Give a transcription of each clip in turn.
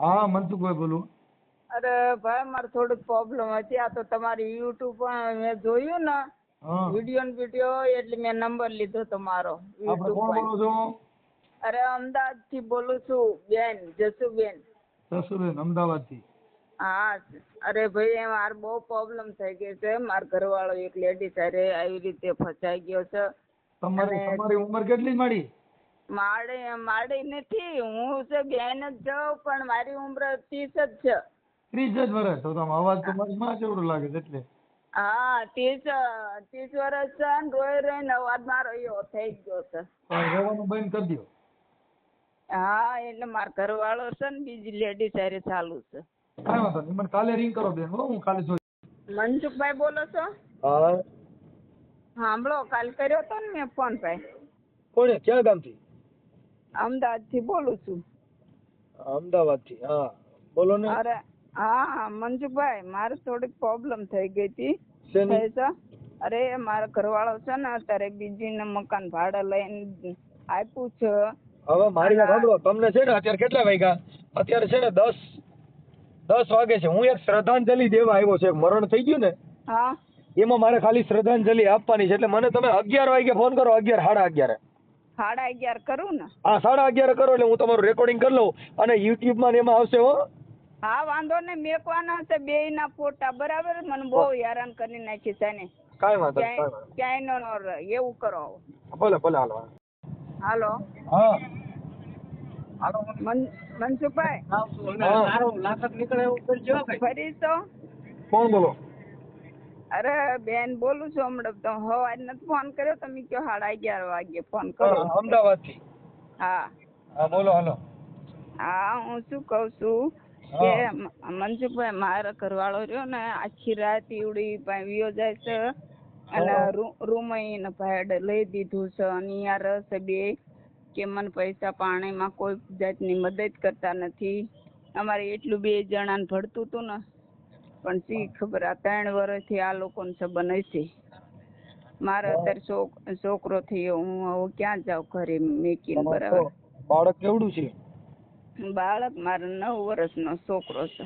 હા મનસુખભાઈ બોલું? અરે ભાઈ મારે થોડીક પ્રોબ્લેમ હતી. આ તો તમારી યુટ્યુબ પણ મેં જોયું ને. વીડિયો ને વીડિયો એટલે મેં નંબર લીધો તમારો આપણે કોણ બોલો છો? અરે અમદાવાદથી બોલું છું બેન જસુબેન. જસુબેન અમદાવાદથી? હા અરે ભાઈ એ મારે બહુ પ્રોબ્લેમ થઈ ગઈ છે. મારા ઘરવાળો એક લેડીઝ અરે આવી રીતે ફસાઈ ગયો છે. તમારી તમારી ઉંમર કેટલી માડી મારે નથી. હું છે બેન જ છું પણ મારી ઉંમર ત્રીસ જ છે. ત્રીસ જ વર્ષ? તો તમે અવાજ તો મારી માં જેવડો લાગે છે એટલે. હા ત્રીસ ત્રીસ વર્ષ છે ને રોઈ રોઈને અવાજ મારો એવો થઈ ગયો છે. રહેવાનું બંધ કરી દો. હા એટલે મારા ઘરવાળો છે ને બીજી લેડી હારે ચાલુ છે. કાંઈ વાંધો નહીં મને કાલે રિંગ કરો બેન હું કાલે જોઈ મનસુખભાઈ બોલો છો? હા. સાંભળો કાલ કર્યો તો ને મેં ફોન ભાઈ. કોણે? ક્યાં ગામથી? અમદાવાદથી બોલું છું. અમદાવાદથી હા. બોલો ને. અરે હા મંજુભાઈ મારે થોડીક પ્રોબ્લેમ થઈ ગઈ હતી. અરે મારો ઘરવાળો છે ને અત્યારે બીજી ને મકાન ભાડે લઈને આપ્યું છે. હવે મારી વાત સાંભળો તમને છે ને અત્યારે કેટલા વાગ્યા? અત્યારે છે ને દસ દસ વાગે છે. હું એક શ્રદ્ધાંજલિ દેવા આવ્યો છે. મરણ થઈ ગયું ને હા. એમાં મારે ખાલી શ્રદ્ધાંજલિ આપવાની છે. એટલે મને તમે અગિયાર વાગે ફોન કરો અગિયાર સાડા અગિયારે. સાડા અગિયાર કરું ને? હા સાડા અગિયાર કરો એટલે હું તમારું રેકોર્ડિંગ કરી લઉં અને યુટ્યુબમાં ને એમાં આવશે હો. હા વાંધો ને મેકવાના છે બે ના ફોટા બરાબર? મને બહુ હેરાન કરી નાખી છે ને કાંઈ વાંધો ક્યાંય નો એવું કરો. ભલે ભલે હાલો હાલો. હા. મન મનસુખભાઈ? ફરી તો? કોણ બોલો? અરે બેન બોલું છું હમણાં. તો હવારે નથી ફોન કર્યો? તમે કયો સાડા અગિયાર વાગે ફોન કરો અમદાવાદથી. હા. હા બોલો હાલો. હા હું શું કહું છું કે મનસુખભાઈ મારો ઘરવાળો રહ્યો ને આખી રાત ઈવડી પાસે વિયો જાય છે. અને રૂમ એને ભાડે લઈ દીધું છે. અને યાર રસ બે કે મને પૈસા પાણીમાં કોઈ જાતની મદદ કરતા નથી. અમારે એટલું બે જણાને ભળતું હતું ને પણ શી ખબર આ ત્રણ વર્ષથી આ લોકોને સંબંધ હશે મારે અત્યારે છોક છોકરો થયો હું હવે ક્યાં જાઉં ઘરે મેકીને બરાબર? બાળક કેવડું છે? બાળક મારો નવ વર્ષનો છોકરો છે.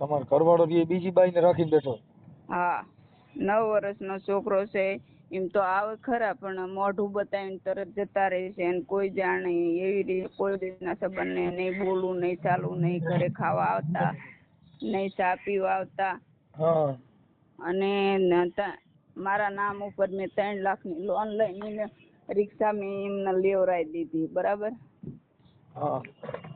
તમારો ઘરવાળો બી બીજી બાઈને રાખીને બેઠો? હા નવ વર્ષનો છોકરો છે એમ તો આવે ખરા પણ મોઢું બતાવીને તરત જતા રહે છે અને કોઈ જાણે એવી રીતે કોઈ રીતના સંબંધ નહીં બોલવું નહીં ચાલવું નહીં ઘરે ખાવા આવતા. નહીં પીવા આવતા. અને મારા નામ ઉપર મેં ત્રણ લાખની લોન લઈને રિક્ષા મેં એમને લેવરાઈ દીધી બરાબર? હા.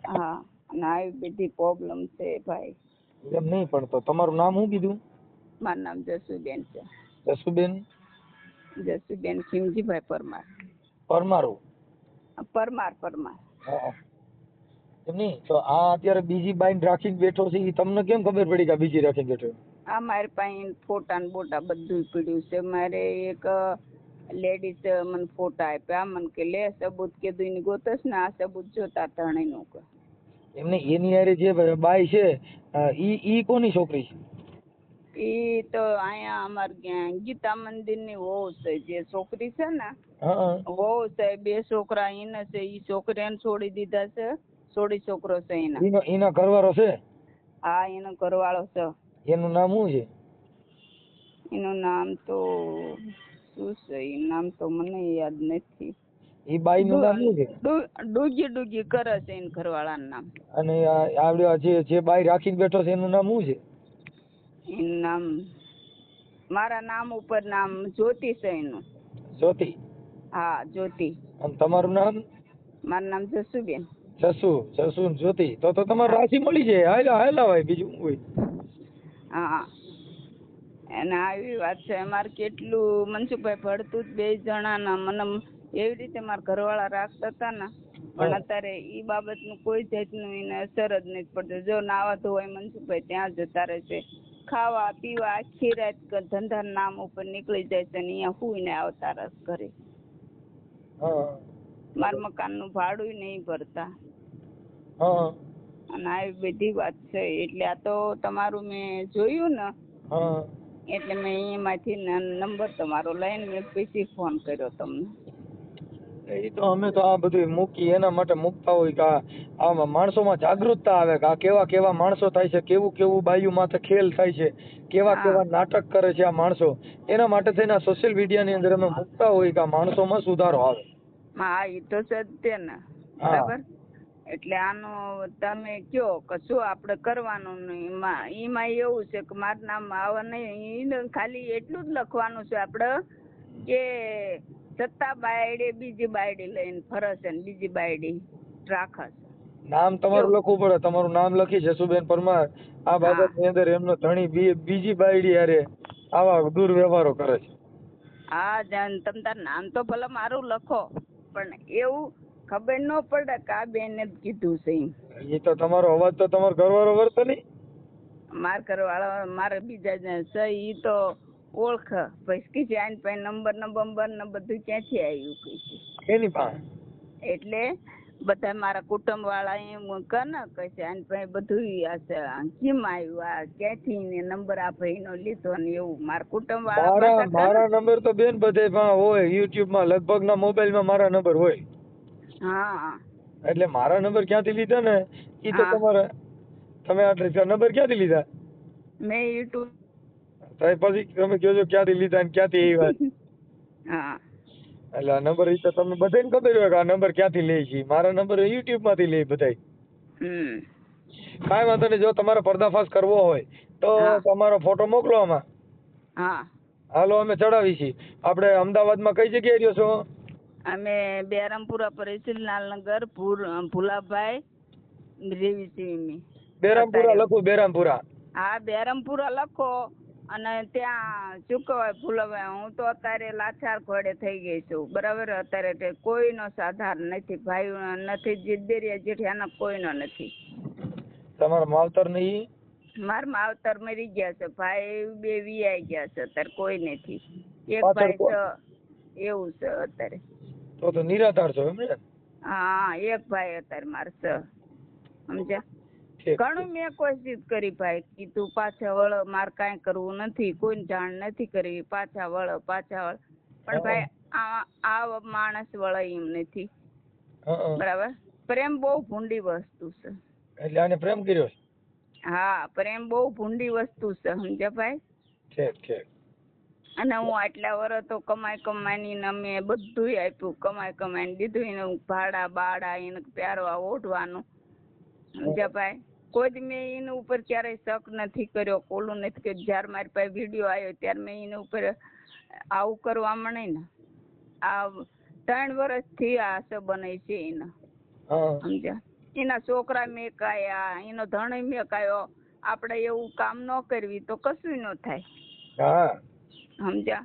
હા અને આવી બધી પ્રોબ્લેમ છે ભાઈ. એમ નહીં પણ તો તમારું નામ શું કીધું? મારું નામ જસુબેન છે. જસુબેન? જસુબેન ખીમજીભાઈ પરમાર. પરમારું? પરમાર પરમાર. હા. એમ નહીં? તો આ અત્યારે બીજી બાઈન રાખીને બેઠો છે એ તમને કેમ ખબર પડી કે આ બીજી રાખીને બેઠો આ મારી પાસે ફોટા ને બોટા બધું પડ્યું છે. મારે એક લેડીઝ મને ફોટા આપ્યા. મને કે લે સબૂત. કીધું એની ગોતસ ને આ સબૂત જોતા ધણી નું કે. એમને એની હારે જે બાઈ છે ઈ ઈ કોની છોકરી છે? ઈ તો અહીંયા અમાર ગીતા મંદિરની વહુ છે. જે છોકરી છે ને વહુ છે બે છોકરા એને છે. ઈ છોકરીને છોડી દીધા છે. છોડી છોકરો છે એના. એનો એના ઘરવાળો છે? હા એનો ઘરવાળો છે. એનું નામ શું છે? એનું નામ તો શું છે? એ નામ તો મને યાદ નથી. એ બાઈ નું નામ શું છે? ડૂગી ડૂગી કરે છે એના ઘરવાળાનું નામ. અને આવડે જે જે બાઈ રાખીને બેઠો છે એનું નામ શું છે? એનું નામ મારા નામ ઉપર નામ જ્યોતિ છે એનું. જ્યોતિ? હા જ્યોતિ. અને તમારું નામ? મારું નામ જસુબેન. સસુ ને જ્યોતિ. તો તો તમારે રાશિ મળી જાય. હાયલા હાયલા હોય બીજું હોય? હા. અને આવી વાત છે. અમારે કેટલું મનસુખભાઈ ભળતું જ બે જણાના. મને એવી રીતે મારા ઘરવાળા રાખતા હતા ને. પણ અત્યારે ઈ બાબતનું કોઈ જાતનું એને અસર જ નથી પડતી. જો નાવા ધોવાય મનસુખભાઈ ત્યાં જતા રહે છે ખાવા પીવા આખી રાત ધંધા નામ ઉપર નીકળી જાય છે ને. અહીંયા હુઈને આવતા રસ ઘરે. હા. મારા મકાનનું ભાડું નહીં ભરતા. હા અને આ બધી વાત છે. એટલે આ તો તમારું મેં જોયું ને એટલે મેં એમાંથી નંબર તમારો લઈને મેં પછી ફોન કર્યો તમને. એ તો અમે તો આ બધું મૂકી એના માટે મૂકતા હોય કે આ આમાં માણસોમાં જાગૃતતા આવે કે આ કેવા કેવા માણસો થાય છે કેવું કેવું બાયું માથે ખેલ થાય છે કેવા કેવા નાટક કરે છે આ માણસો. એના માટે થઈને સોશિયલ મીડિયાની અંદર અમે મૂકતા હોય કે આ માણસોમાં સુધારો આવે. હા એ તો તે ને. બરાબર? એટલે આનો તમે કયો કે શું આપણે કરવાનું નહીં એમાં એમાં એવું છે કે મારું નામ આવે નહીં ખાલી એટલું જ લખવાનું છે આપણે કે સત્તા બાયડે બીજી બાયડી લઈને ફરશે ને બીજી બાયડી રાખશે. નામ તમારું લખવું પડે તમારું નામ લખી જસુબેન પરમાર આ બાબતની અંદર એમનો ધણી બીજી બાયડી હારે આવા દુર્વ્યવહારો કરે છે. હા જાન તમ તાર નામ તો ભલે મારું લખો. પણ એવું ખબર ન પડે કે આ બેન જ કીધું છે એ તો તમારો અવાજ તો તમારો ઘરવાળો વર્તે નહીં માર કરવાળા મારે બીજા જ છે એ તો ઓળખ. ભસકી છે આની પાસે નંબર ને બંબર ને બધું ક્યાંથી આવ્યું કઈ એની પાસે? એટલે બધા મારા કુટુંબ વાળા એમ કે ને કે છે આની પાસે બધું કેમ આવ્યું? આ ક્યાંથી ને નંબર આ ભાઈનો લીધો ને એવું. મારા કુટુંબ વાળા મારા નંબર તો બેન બધે હોય યુટ્યુબમાં લગભગ ના મોબાઈલમાં મારા નંબર હોય. હા. એટલે મારા નંબર ક્યાંથી લીધા ને? એ તો. તમારે તમે આ નંબર ક્યાંથી લીધા? મેં યુટ્યુબ તો પછી તમે કહો છો ક્યાંથી લીધા ને ક્યાંથી આવ્યા? હા. એટલે આ નંબર ઈ તો બધાને ખબર હોય કે આ નંબર ક્યાંથી લે છે. મારા નંબર યુટ્યુબમાંથી લે બધાય. હમ. કાંઈ વાંધો નહીં જો તમારે પર્દાફાશ કરવો હોય તો હા. તમારો ફોટો મોકલો આમાં. હા. હાલો અમે ચડાવી છીએ આપણે અમદાવાદમાં કઈ જગ્યાએ રહ્યો છો? અમે બેરમપુરા પરિસિલનાલનગર ભૂર ભુલાભાઈ રેવી સિંહની બેરામપુરા લખું બેરામપુરા. હા બેરમપુરા લખો. અને ત્યાં શું કહેવાય હું તો અત્યારે લાચાર ઘોડે થઈ ગઈ છું. બરાબર અત્યારે તે કોઈનો સાધાર નથી ભાઈ નથી જીદ્દેરિયા જેઠિયાનો કોઈનો નથી. તમારા માવતર નહીં મારા માવતર મરી ગયા છે ભાઈ બે વીઆઈ ગયા છે અત્યારે કોઈ નથી. એક ભાઈ છે એવું છે અત્યારે. તો તો નિરાધાર છો એમ ને? હા એક ભાઈ અત્યારે મારે છે સમજ્યા. ઘણું મેં કોશિશ કરી ભાઈ કે તું પાછા વળ મારે કાંઈ કરવું નથી કોઈને જાણ નથી કરવી પાછા વળ પાછા વળ. પણ ભાઈ આ આ માણસ વળે એમ નથી. બરાબર? પ્રેમ બહુ ભૂંડી વસ્તુ છે. એટલે આને પ્રેમ કર્યો હા પ્રેમ બહુ ભૂંડી વસ્તુ છે સમજ્યા ભાઈ? ઠીક ઠીક. અને હું આટલા વર્ષ તો કમાઈ કમાઈને અમે બધું આપ્યું કમાઈ કમાઈને દીધું એને ભાડા બાડા એને પહેરવા ઓઢવાનું. સમજ્યા ભાઈ? કોઈ જ મેં એના ઉપર ક્યારેય શક નથી કર્યો કોલું નથી કર્યું. જ્યારે મારી પાસે વીડિયો આવ્યો ત્યારે મેં એના ઉપર આવું કરવા મણે ને. આ ત્રણ વર્ષથી આ સંબંધ છે એના. સમજ્યા? એના છોકરા મેં કાયા એનો ધણી મેં કાયો આપણે એવું કામ ન કરવી તો કશું ન થાય. સમજ્યા?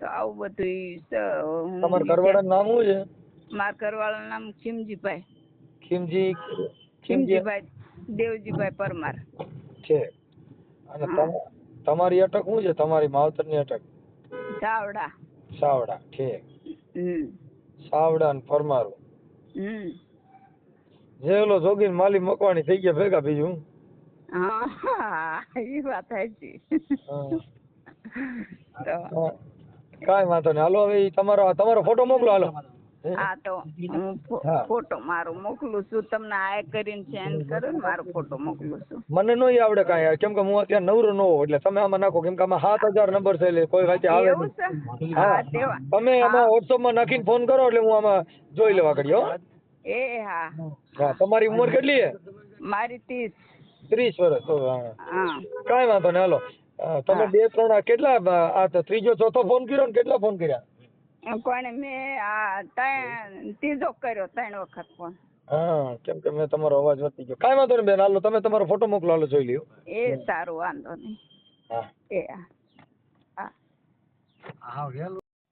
તો આવું બધું. તમારા ઘરવાળાનું નામ શું છે? મારા ઘરવાળાનું નામ ખીમજીભાઈ. ખીમજી ખીમજી ખીમજીભાઈ. દેવજીભાઈ પરમાર. છે. અને તમારી અટક શું છે? તમારી માવતરની અટક? સાવડા. સાવડા છે સાવડા ને ફરમારું જે ઓલો જોગીન માલી મકવાણી થઈ ગયા ભેગા બીજું? હા એ વાત સાચી. કાંઈ વાંધો નહીં. હાલો હવે તમારો તમારો ફોટો મોકલો હાલો. હે? તો હું ફોટો મારો મોકલું છું. તમને આ કરીને સેન્ડ કરો ને મારો ફોટો મોકલું છું. મને નહીં આવડે કાંઈ કેમ કે હું અત્યારે નવરો ન હોઉં એટલે તમે આમાં નાખો. કેમ કે આમાં સાત હજાર નંબર છે એટલે કોઈ વાંચે આવે નહીં હા. હા તમે આમાં WhatsApp માં નાખીને ફોન કરો એટલે હું આમાં જોઈ લેવા કરી એ હા. હા તમારી ઉંમર કેટલી છે? મારી ત્રીસ. ત્રીસ વર્ષ કાંઈ વાંધો નહીં હાલો. તમે બે ત્રણ કેટલા આ ત્રીજો ચોથો ફોન કર્યો ને કેટલા ફોન કર્યા? કોને મેં આ ત્રણ ત્રીજો કર્યો ત્રણ વખત પણ હા કેમ કે મેં તમારો અવાજ વધી ગયો. કાંઈ વાંધો નહીં બેન હાલો તમે તમારો ફોટો મોકલો હાલો જોઈ લ્યો. એ સારું વાંધો નહીં. હા. એ હા.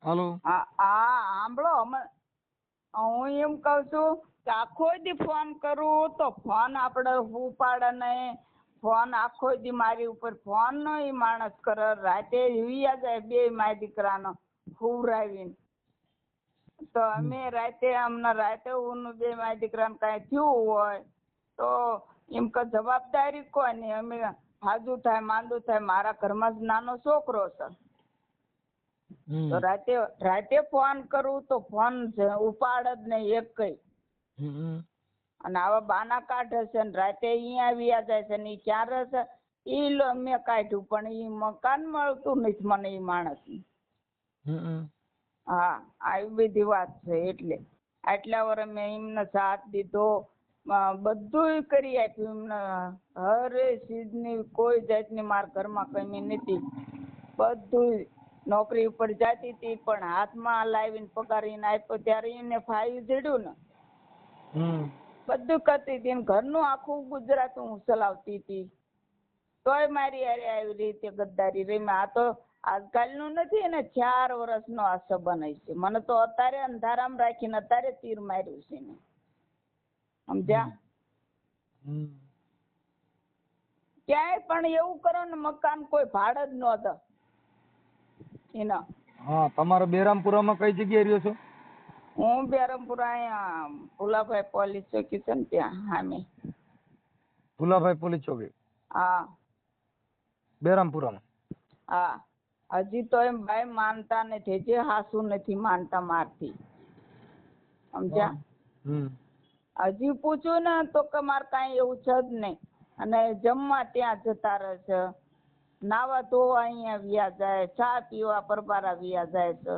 હાલો. હા હા સાંભળો અમે હું એમ કહું છું કે આખો દી ફોન કરું તો ફોન આપણે ઉપાડે નહીં. ફોન આખો દી મારી ઉપર ફોન નો માણસ કરે રાતે વિયા જાય બે મારી દીકરાનો. હુવરાવીને તો અમે રાતે અમને રાતે હું બે માય દીકરાને કાંઈ થયું હોય તો એમ કે જવાબદારી કોની? અમે હાજુ થાય માંદું થાય મારા ઘરમાં જ નાનો છોકરો છે. તો રાતે રાતે ફોન કરું તો ફોન છે ઉપાડ જ નહીં એક કઈ. અને આવા બાના કાઢે છે ને રાતે અહીંયા આવ્યા જાય છે ને ઈ ક્યારે છે? ઈ લો મેં કાઢ્યું પણ ઈ મકાન મળતું નથી મને ઈ માણસ હમ. હા આવી બધી વાત છે એટલે. આટલા વર્ષ મેં એમને સાથ દીધો. બધું કરી આપ્યું એમને. હરે ચીજની કોઈ જાતની મારા ઘરમાં કમી નથી. બધું નોકરી ઉપર જાતી હતી પણ હાથમાં લાવીને પગારીને આપ્યો ત્યારે એને ફાવી જડ્યું ને. હમ. બધું કરતી હતી ઘરનું આખું ગુજરાત હું ચલાવતી હતી. તોય મારી હારે આવી રીતે ગદ્દારી રહી આ તો આજકાલનું નથી ને ચાર વર્ષનો આ સંબંધ છે. મને તો અત્યારે અંધારામાં રાખીને અત્યારે તીર માર્યું છે ને સમજ્યા. ક્યાંય પણ એવું કરો ને મકાન કોઈ ભાડ જ નહોતા એના. હા તમારો બેરામપુરામાં કઈ જગ્યાએ રહ્યો છો? હું બેરામપુરા અહીંયા ભુલાભાઈ પોલીસ ચોકી છે ને ત્યાં સામે. ભુલાભાઈ પોલીસ ચોકી? હા. બેરામપુરામાં? હા. હજી તો એમ ભાઈ માનતા નથી જે હાસુ નથી માનતા મારથી. સમજ્યા? હજી પૂછ્યું ને તો કે મારે કઈ એવું છે જ નહીં. અને જમવા ત્યાં જતા રહે છે. નાવા ધોવા અહીંયા વ્યા જાય ચા પીવા પરબારા વ્યા જાય છે.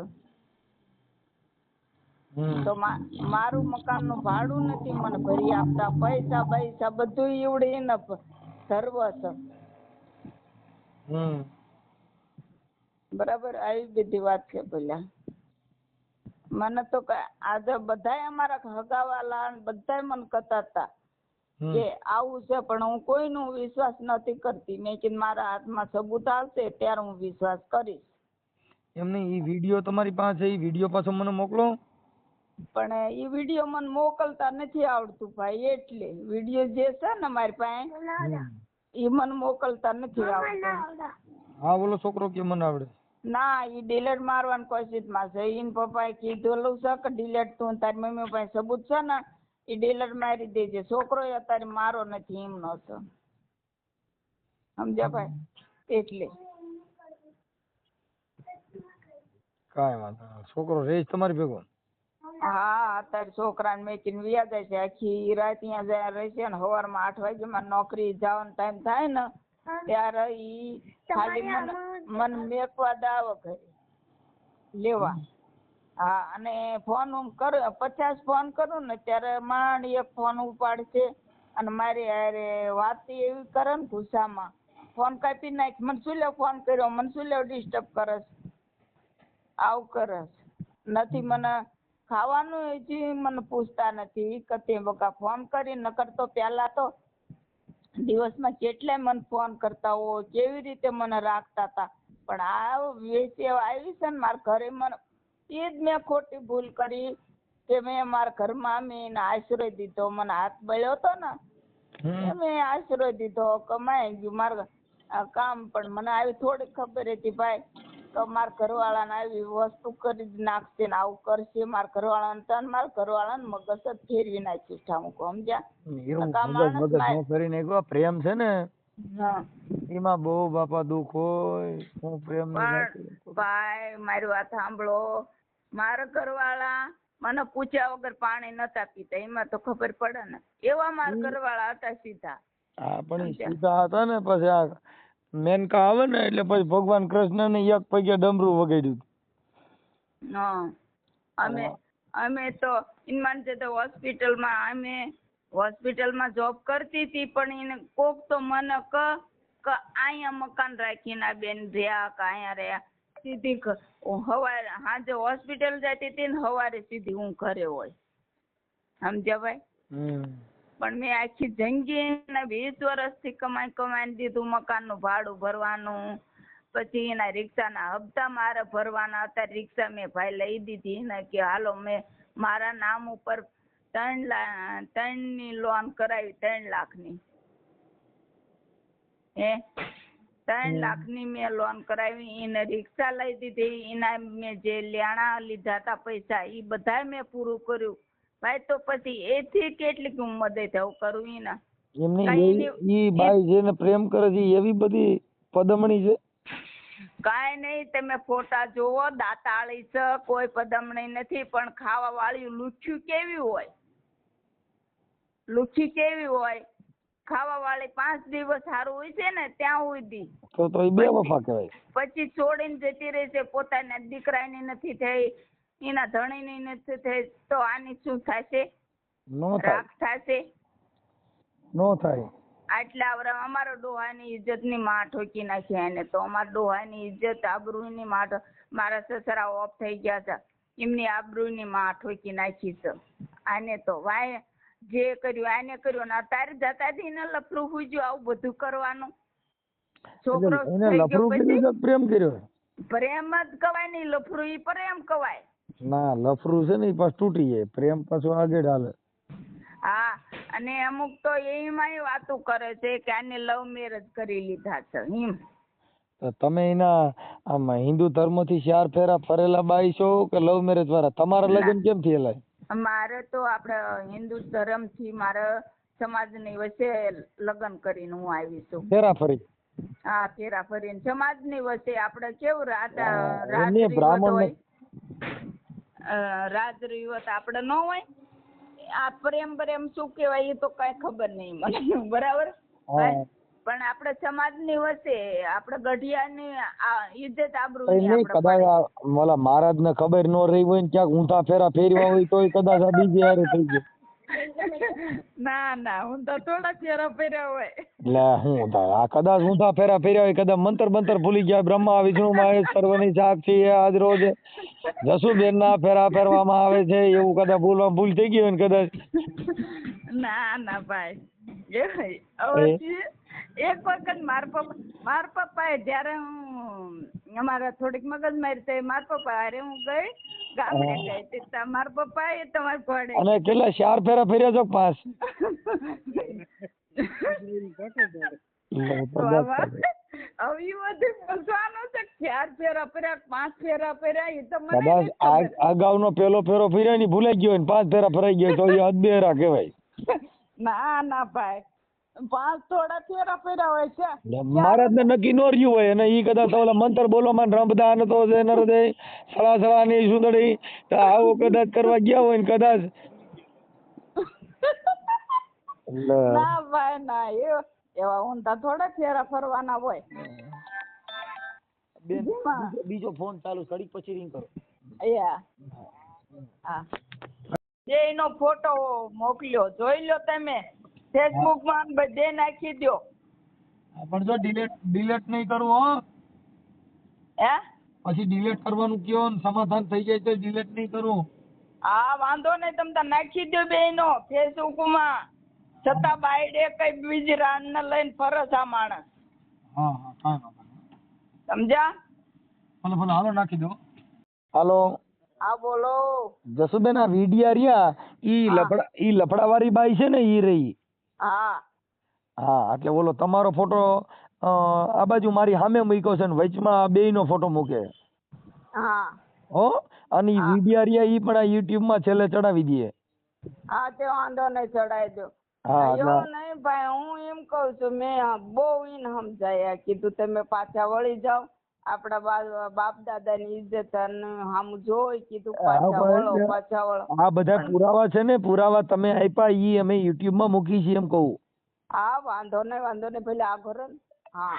તો મારું મકાનનું ભાડું નથી મને ભરી આપતા પૈસા પૈસા બધું ઈવડી ને સર્વ છે. હમ. બરાબર આવી બધી વાત છે પેલા મને તો ક- આજે બધાય અમારા હગાવાલા બધાય મને કહેતા હતા કે આવું છે પણ હું કોઈનો વિશ્વાસ નથી કરતી. મેં કીધું મારા હાથમાં સબૂત આવશે ત્યારે હું વિશ્વાસ કરીશ. એમને ઈ વીડિયો તમારી પાસે એ ઈ વીડિયો પાછો મને મોકલો. પણ એ વીડિયો મને મોકલતા નથી આવડતું ભાઈ એટલે વીડિયો જે છે ને મારી પાસે એ મને મોકલતા નથી આવડતું. હા બોલો છોકરો કે મને આવડે? ના એ ડિલેટ મારવાનું કોશિશમાં છે. ઈન પપ્પાએ કીધેલું છે કે ડિલેટ તું? તારી મમ્મી પાસે સબૂત છે ને એ ડિલેટ મારી દેજે. છોકરો અત્યારે મારો નથી એમનો છે. સમજ્યા ભાઈ? એટલે. કાંઈ વાંધો નહીં. છોકરો રહે છે તમારી ભેગો? હા અત્યારે છોકરાને મેકીને વ્યા જાય છે. આખી રાત ત્યાં જાય રહેશે ને સવારમાં આઠ વાગ્યામાં નોકરી જવાનો ટાઈમ થાય ને ત્યારે ઈ ખાલી મન મન મેકવા દાવ કરે. લેવા. હા અને ફોન હું કર પચાસ ફોન કરું ને ત્યારે માણી એક ફોન ઉપાડશે અને મારી હારે વાત એવી કરે ને ગુસ્સામાં. ફોન કાપી નાખ. મને શું લે ફોન કર્યો. મને શું લે ડિસ્ટર્બ કરસ આવું કરસ નથી મને ખાવાનું હજી મને પૂછતા નથી. કતે બકા ફોન કરી નકર તો પહેલા તો દિવસમાં કેટલાય મને ફોન કરતા હો કેવી રીતે મને રાખતા હતા. પણ આ વેચી આવી છે ને મારા ઘરે મને એ જ મેં ખોટી ભૂલ કરી કે મેં મારા ઘરમાં મેં આશ્રય આશરો દીધો. મને હાથ બળ્યો હતો ને મેં આશરો દીધો. કમાઈ ગયું. મારે આ કામ પણ મને આવી થોડી ખબર હતી ભાઈ. તો ઘરવાળા ને આવી વસ્તુ કરી જ નાખશે ને આવું કરશે. માર ઘરવાળા ને તન માર ઘરવાળા ને મગજ જ ફેરવી નાખ્યું ઠામકો સમજ્યા? મગજ નો પ્રેમ છે ને એમાં બહુ બાપા દુઃખ હોય હું પ્રેમ ભાઈ મારી વાત સાંભળો. મારા ઘરવાળા મને પૂછ્યા વગર પાણી નતા પીતા. એમાં તો ખબર પડે ને. એવા મારા ઘરવાળા હતા સીધા. હા પણ સીધા હતા ને પછી આ મેનકા આવે ને એટલે પછી ભગવાન કૃષ્ણ ને એક પગે ડમરું વગાડ્યું. હા. અમે અમે તો ઇનમાન છે તો હોસ્પિટલમાં અમે હોસ્પિટલમાં જોબ કરતી હતી પણ એને કોક તો મને ક કે અહીંયા મકાન રાખીને આ બેન રહ્યા કે અહીંયા રહ્યા. સીધી હવારે હું સાંજે હોસ્પિટલ જતી હતી ને સવારે સીધી હું ઘરે હોય. સમજ્યા ભાઈ? પણ મેં આખી જિંદગી ને વીસ વર્ષથી કમાઈ કમાઈને દીધું મકાનનું ભાડું ભરવાનું પછી એના રિક્ષાના હપ્તા મારે ભરવાના હતા રિક્ષા મેં ભાઈ લઈ દીધી. એને કે હાલો મેં મારા નામ ઉપર ત્રણ લા ત્રણની લોન કરાવી ત્રણ લાખની. હે? ત્રણ લાખની મેં લોન કરાવી એને રિક્ષા લઈ દીધી. એના મેં જે લેણા લીધા હતા પૈસા એ બધા મેં પૂરું કર્યું. ભાઈ તો પછી એથી કેટલીક મદદ હું કરું એના એમની ઈ બાઈ જેને પ્રેમ કરે છે એવી બધી પદમણી છે. કાંઈ નહીં તમે ફોટા જોવો દાતાળી છે કોઈ પદમણી નથી પણ ખાવા વાળી લુચ્છી કેવી હોય? લુચ્છી કેવી હોય? ખાવા વાળી પાંચ દિવસ સારું હોય છે ને ત્યાં સુધી તો તો બે વફા કહેવાય પછી છોડીને જતી રહે છે પોતાના દીકરાની નથી થઈ એના નથી થઈ તો આની શું થશે? નો થાય. રાખ થશે? નો થાય. આટલા વરસ અમારો ડોહાની ઇજ્જતની માં ઠોકી નાખી એને તો. અમારા ડોહાની ઇજ્જત આબરૂની માં મારા સસરા ઓફ થઈ ગયા હતા એમની આબરૂની માં ઠોકી નાખી છે. આને તો વાય જે કર્યું આને કર્યું ને તારે જતાથી ને લફરું હુજ્યું આવું બધું કરવાનું. છોકરો પ્રેમ કર્યો પ્રેમ જ કવાય નહીં લફરું ઈ પ્રેમ કવાય. ના લફરું છે ને એ પાછું તૂટી જાય. પ્રેમ પાછો આગળ હાલે. હા અને અમુક તો એમાંય વાતો કરે છે કે આને લવ મેરેજ કરી લીધા છે એમ. તમે એના આમ હિન્દુ ધર્મથી ચાર ફેરા ફરેલા બાઈ છો કે લવ મેરેજ વાળા? તમારા લગ્ન કેમ થયેલા? મારે તો આપણે હિન્દુ ધર્મથી મારે સમાજની વચ્ચે લગ્ન કરીને હું આવી છું. ફેરા ફરી? હા ફેરા ફરીને સમાજની વચ્ચે. આપણે કેવું રાતા હા, રાત એમને રીવત આપણે ન હોય આ પ્રેમ પ્રેમ શું કહેવાય એ તો કઈ ખબર નહીં મને. બરાબર? પણ આપણે સમાજની વચ્ચે આપણે ગઢિયાની આ ઇજ્જત આબરૂ નહીં કદાચ મારા ઓલા મહારાજ ને ખબર ન રહી હોય ને ક્યાંક ઊંધા ફેરા ફેરવા હોય તો કદાચ આ બીજી હારે થઈ ગયું. ના ના હું તો થોડા ફેરા ફેર્યા હોય. એટલે હું થાય આ કદાચ ઊંધા ફેરા ફેર્યા હોય કદાચ મંતર મંતર ભૂલી ગયા બ્રહ્મા વિષ્ણુ મહેશ સર્વની સાક્ષી આજ રોજ. જસુબેન ના ફેરા ફેરવામાં આવે છે એવું કદાચ ભૂલ ભૂલ થઈ ગઈ હોય ને કદાચ. ના ના ભાઈ. એક વખત માર પપ્પા માર પપ્પાએ જ્યારે હું અમારા થોડીક મગજમારી થઈ માર પપ્પા હારે હું ગઈ ગામડે ગઈ તે તા- મારા પપ્પાએ તમારે ઘોડે અને કેટલા ચાર ફેરા ફેર્યા છો એ ખબર. અગાઉનો પેલો ફેરો ફેર્યો ને ભૂલાઈ ગયો પાંચ ફેરા ફરાઈ ગયો તો એ અદબેરા કહેવાય. ના ના ભાઈ. પાંચ થોડા ફેરા ફેર્યા હોય છે. મહારાજ ને નક્કી નો રહ્યું હોય અને ઈ કદાચ ઓલા મંતર બોલો માં રમતા ને તો જે નરદે સળા સળા ની સુંદરી તો કદાચ કરવા ગયા હોય ને કદાચ. ના ભાઈ ના એવા ઊંધા થોડા ફેરા ફરવાના હોય. બેન? બીજો- ફોન ચાલુ ઘડીક પછી રિંગ કરો. હા. એનો ફોટો મોકલ્યો જોઈ લો તમે. ફેસબુકમાં બધે નાખી દો પણ જો ડિલેટ ડિલીટ નહીં કરવું હો. હે? પછી ડિલેટ કરવાનું કયો ને સમાધાન થઈ જાય તો ડિલેટ નહીં કરવું હા વાંધો નહીં તમે તાર નાખી દો બેનો ફેસબુકમાં. છતાં બાયડે કઈ બીજી રાન ને લઈને ફરસ આ માણસ. હા હા કાંઈ વાંધો સમજ્યા? ભલે ભલે હાલો નાખી દો. હાલો. હા બોલો. જસુબેન આ વીડિયા રહ્યા. ઈ લફડા ઈ લફડાવાળી બાઈ છે ને ઈ રહી. હા. હા એટલે ઓલો તમારો ફોટો આ બાજુ મારી સામે મૂક્યો છે ને વચમાં બેયનો ફોટો મૂકે. હા. હો? અને ઈ વિડિયા રહ્યા ઈ પણ આ યુટ્યુબમાં છેલ્લે ચડાવી દઈએ હા તે વાંધો નહીં ચડાવી દો. નહીં ભાઈ હું એમ કહું છું મેં બહુ ઈન સમજાયા કીધું તમે પાછા વળી જાઓ. આપડા બાપ દાદા ની ઇજ્જત અને આમ જોઈ કીધું પાછા વળો પાછા વળો. આ બધા પુરાવા છે ને પુરાવા તમે આપ્યા ઈ અમે યુટ્યુબમાં મૂકી છીએ એમ કહું. હા વાંધો નહીં વાંધો નહીં પેલા આ ઘરે ને. હા.